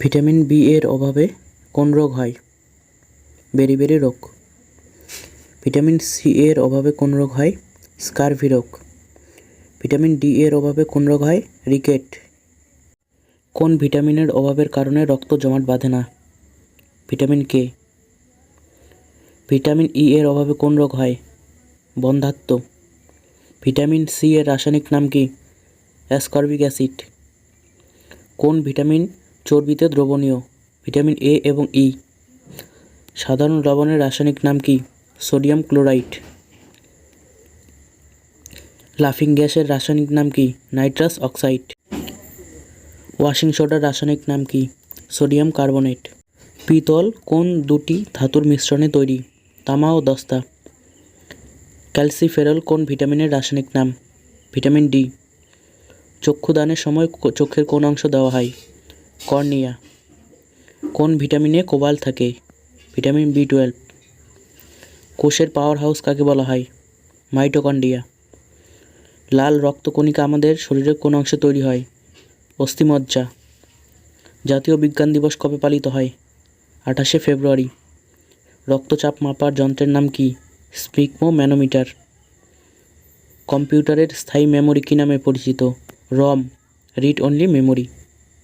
Vitamin B এর অভাবে কোন রোগ হয়? বেরিবেরি রোগ। ভিটামিন সি এর অভাবে কোন রোগ হয়? স্কারভি রোগ। ভিটামিন ডি এর অভাবে কোন রোগ হয়? রিকেট। কোন ভিটামিনের অভাবের কারণে রক্ত জমাট বাঁধে না? Vitamin K. ভিটামিন ই এর অভাবে কোন রোগ হয়? বন্ধ্যাত্ব ভিটামিন সি এর রাসায়নিক নাম কি? Ascorbic acid. কোন ভিটামিন চর্বিতে দ্রবণীয়, ভিটামিন এ এবং ই সাধারণ লবণের রাসায়নিক নাম কি? Sodium chloride. লাফিং গ্যাসের রাসায়নিক নাম কি? Nitrous oxide. ওয়াশিং সোডার রাসায়নিক নাম কি? Sodium carbonate. পিতল কোন দুটি ধাতুর মিশ্রণে তৈরি? তামা ও দস্তা। ক্যালসিফেরল কোন ভিটামিনের রাসায়নিক নাম? ভিটামিন ডি চক্ষুদানের সময় চোখের কোন অংশ দেওয়া হয়? কর্নিয়া। কোন ভিটামিনে কোবাল থাকে? Vitamin B twelve. কোষের পাওয়ার হাউস কাকে বলা হয়? মাইটোকন্ড্রিয়া। লাল রক্তকণিকা আমাদের শরীরের কোন অংশে তৈরি হয়? অস্থিমজ্জা। জাতীয় বিজ্ঞান দিবস কবে পালিত হয়? আঠাশে ফেব্রুয়ারি। রক্তচাপ মাপার যন্ত্রের নাম কি? স্পিকমো ম্যানোমিটার কম্পিউটারের স্থায়ী মেমোরি কী নামে পরিচিত? রম। Read only memory